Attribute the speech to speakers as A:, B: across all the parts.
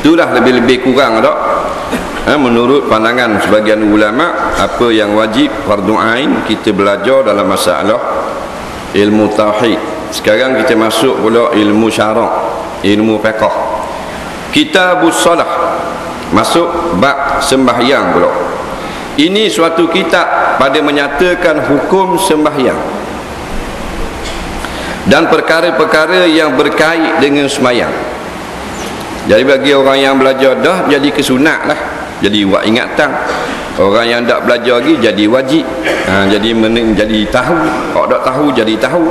A: itulah lebih-lebih kurang tak? Ha, menurut pandangan sebagian ulama apa yang wajib fardu ain kita belajar dalam masalah ilmu tauhid. Sekarang kita masuk pula ilmu syarak ilmu fiqh. Kitabus salah. Masuk bab sembahyang pula. Ini suatu kitab pada menyatakan hukum sembahyang dan perkara-perkara yang berkait dengan sembahyang jadi bagi orang yang belajar dah jadi kesunat lah. Jadi buat ingatan. Orang yang tak belajar lagi jadi wajib. Ha, jadi men- jadi tahu. Kalau tak tahu jadi tahu.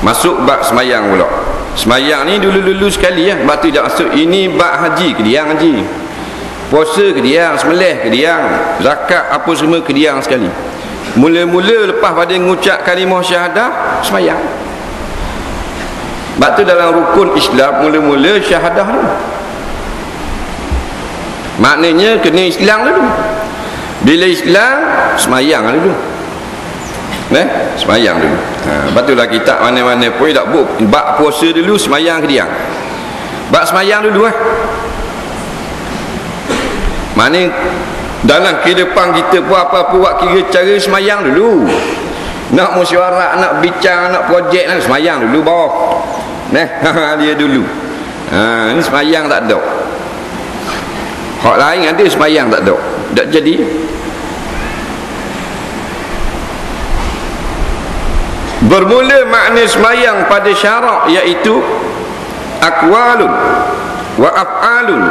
A: Masuk bab semayang pula. Semayang ni dulu-dulu sekali ya. Bab tu masuk ini bab haji kediang haji. Puasa kediang. Semelih kediang. Zakat apa semua kediang sekali. Mula-mula lepas pada mengucap kalimah syahadah semayang sebab tu dalam rukun Islam mula-mula syahadah dulu. Maknanya kena Islam dulu. Bila Islam semayang dulu. Eh, semayang dulu. Ha, batulah kita mana-mana pun tak buk bab puasa dulu semayang ke dia. Bab semayang dulu eh. Mana dalam kehidupan kita pun apa-apa buat kira cara semayang dulu. Nak mesyuarat, nak bincang, nak projek nak semayang dulu bawah. Nah, dia dulu. Ha, ini semayang tak ada. Hak lain ada semayang tak ada. Tak jadi. Bermula makna semayang pada syarak iaitu akwalun wa af'alun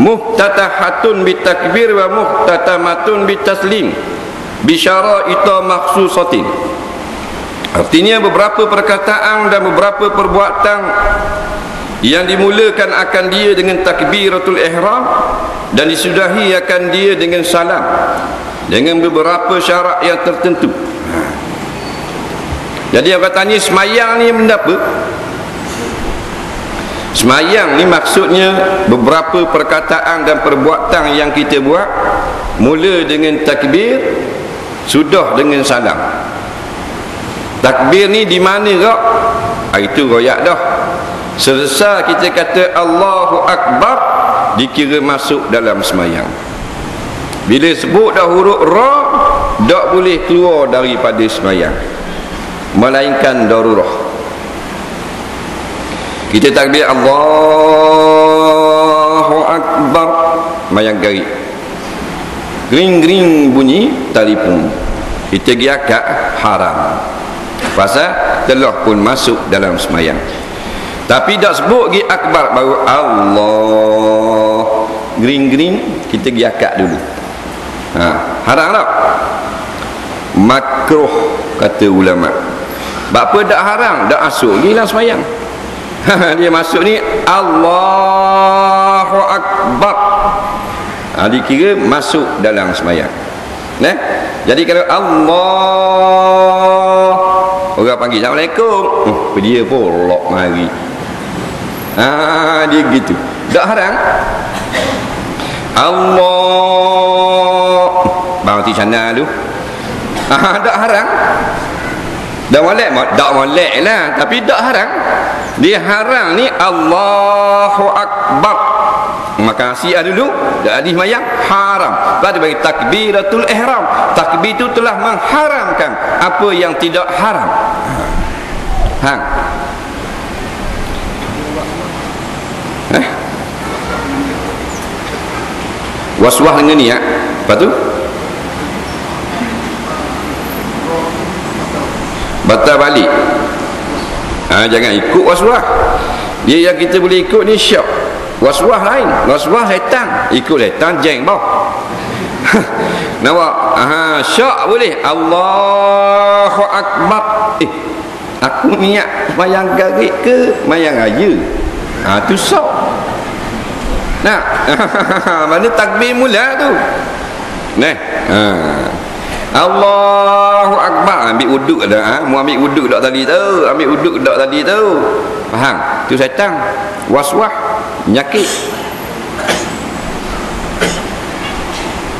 A: muhtatahatun bitakbir wa muhtatamatun bitaslim bisyara ita maksusatin Artinya beberapa perkataan dan beberapa perbuatan yang dimulakan akan dia dengan takbiratul ihram dan disudahi akan dia dengan salam dengan beberapa syarat yang tertentu. Jadi yang katanya semayang ni benda apa? Semayang ni maksudnya beberapa perkataan dan perbuatan yang kita buat mula dengan takbir sudah dengan salam takbir ni di mana kak ha, itu royak dah. Selesai kita kata Allahu Akbar dikira masuk dalam semayang. Bila sebut dah huruf ra tak boleh keluar daripada semayang. Melainkan darurah. Kita takbir Allahu Akbar. Mayang garik gring-gring bunyi telefon. Kita giakat haram pasal telah pun masuk dalam semayang. Tapi tak sebut lagi akbar baru Allah. Gering-gering kita pergi akad dulu. Ha, haram tak makruh kata ulama. Apa tak haram tak masuk lagi dalam semayang. Dia masuk ni Allahu Akbar. Ha, dikira masuk dalam semayang. Nah, jadi kalau Allah orang panggil Assalamualaikum. Oh, dia pun lok mari. Ah dia gitu. Tak haram Allah. Bang ti sana tu. Ah tak haram dah molek tak molek lah. Tapi tak haram dia haram ni Allahu Akbar maka si dulu dah hadis mayang haram. Pada bagi takbiratul ihram. Takbir itu telah mengharamkan apa yang tidak haram. Hang eh waswah dengan ni ya apa tu? Batal balik. Ha, jangan ikut waswah. Dia yang kita boleh ikut ni syak waswah lain. Waswah setan ikut setan jeng bau nampak aha syak boleh. Allahu akbar. Eh aku niat mayang garik ke? Mayang raya. Ha tu sok nah mana takbir mula tu? Nah ha. Allahu akbar. Ambil wuduk dah ha. Mu ambil wuduk dak tadi tu. Ambil wuduk dak tadi tu. Faham? Tu setan. Waswah penyakit.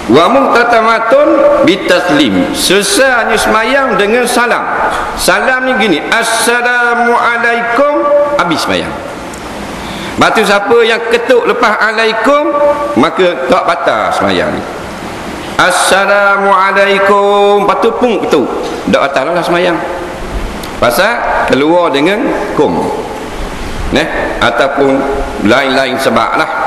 A: Wa muhtatamatun bitaslim. Sesanya semayang dengan salam. Salam ni gini assalamualaikum habis semayang. Batu siapa yang ketuk lepas alaikum maka tak batal semayang ni. Assalamualaikum Patu pun ketuk. Tak batal lah semayang. Pasal keluar dengan kum Nah, Ataupun lain-lain sebab lah